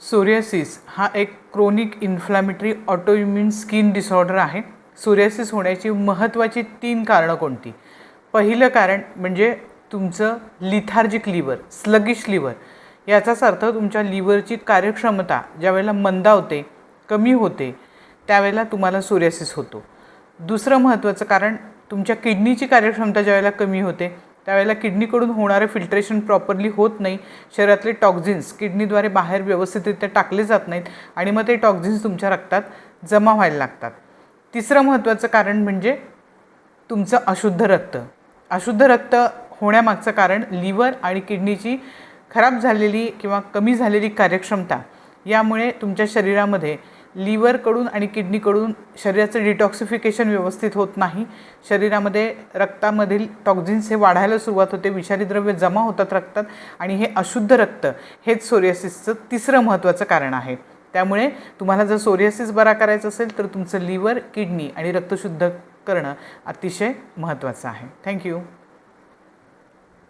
Psoriasis हा एक chronic inflammatory autoimmune skin disorder आहे. सोरियासिस होण्याची महत्त्वाची तीन कारणं कोणती? पहिलं कारण म्हणजे तुमचं लिथार्जिक लिव्हर स्लगिश लिव्हर याचाच अर्थ तुमच्या लिव्हरची कार्यक्षमता ज्यावेळेला मंदावते कमी होते त्यावेळेला तुम्हाला सोरियासिस होतो. दुसरं महत्त्वाचं कारण तुमच्या किडनीची कार्यक्षमता ज्यावेळेला कमी होते त्यावेळेला किडनीकडून होणारं फिल्ट्रेशन प्रॉपरली होत नाही. शरीरातले टॉक्झिन्स किडनीद्वारे बाहेर व्यवस्थितरित्या टाकले जात नाहीत आणि मग ते टॉक्झिन्स तुमच्या रक्तात जमा व्हायला लागतात. तिसरं महत्त्वाचं कारण म्हणजे तुमचं अशुद्ध रक्त. अशुद्ध रक्त होण्यामागचं कारण लिव्हर आणि किडनीची खराब झालेली किंवा कमी झालेली कार्यक्षमता. यामुळे तुमच्या शरीरामध्ये लिव्हरकडून आणि किडनीकडून शरीराचं डिटॉक्सिफिकेशन व्यवस्थित होत नाही. शरीरामध्ये रक्तामधील टॉक्झिन्स हे वाढायला सुरुवात होते. विषारी द्रव्य जमा होतात रक्तात आणि हे अशुद्ध रक्त हेच सोरियासिसचं तिसरं महत्त्वाचं कारण आहे. त्यामुळे तुम्हाला जर सोरियासिस बरा करायचं असेल तर तुमचं लिव्हर किडनी आणि रक्तशुद्ध करणं अतिशय महत्त्वाचं आहे. थँक्यू.